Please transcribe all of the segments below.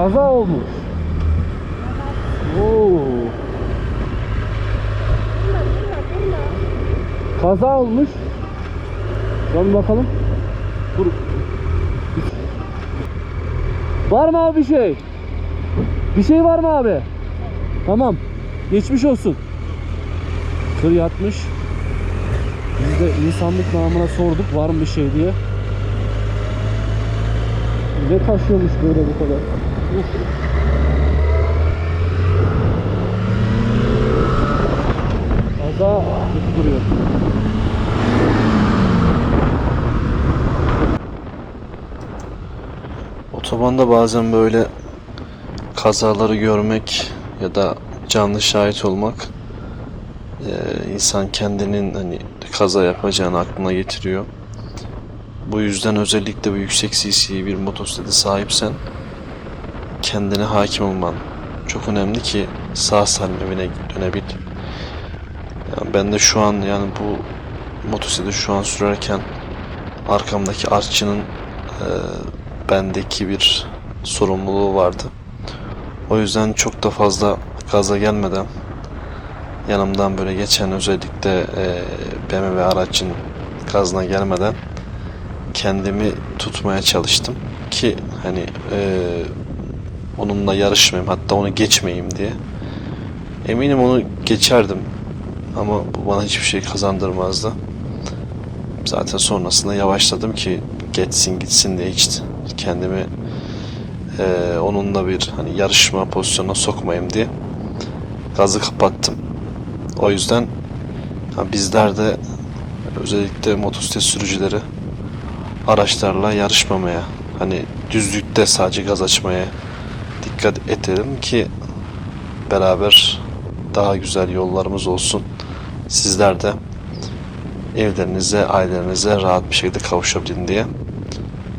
Kaza olmuş. Oo. Kaza olmuş. Dön bakalım. Dur. Var mı abi bir şey? Bir şey var mı abi? Tamam. Geçmiş olsun. Tır yatmış. Biz de insanlık namına sorduk var mı bir şey diye. Ne taşıyormuş böyle bu kadar? Uf. Kötü duruyor. Otobanda bazen böyle kazaları görmek ya da canlı şahit olmak insan kendinin hani kaza yapacağını aklına getiriyor. Bu yüzden özellikle bu yüksek CC bir motosiklete sahipsen kendine hakim olman çok önemli ki sağ salim evine dönebil. Yani ben de şu an yani bu motosikleti şu an sürerken arkamdaki artçının eee bendeki bir sorumluluğu vardı. O yüzden çok da fazla gaza gelmeden yanımdan böyle geçen özellikle e, BMW aracın gazına gelmeden kendimi tutmaya çalıştım ki hani e, onunla yarışmayayım hatta onu geçmeyeyim diye. Eminim onu geçerdim ama bu bana hiçbir şey kazandırmazdı. Zaten sonrasında yavaşladım ki geçsin gitsin diye hiç kendimi eee, onunla bir hani yarışma pozisyonuna sokmayayım diye gazı kapattım. O yüzden bizler de özellikle motosiklet sürücüleri araçlarla yarışmamaya hani düzlükte sadece gaz açmaya dikkat edelim ki beraber daha güzel yollarımız olsun. Sizler de evlerinize, ailelerinize rahat bir şekilde kavuşabilin diye.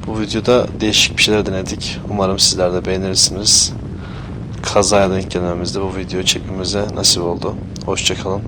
Bu videoda değişik bir şeyler denedik. Umarım sizler de beğenirsiniz. Kazaya denk gelmemizde bu video çekmemize nasip oldu. Hoşçakalın.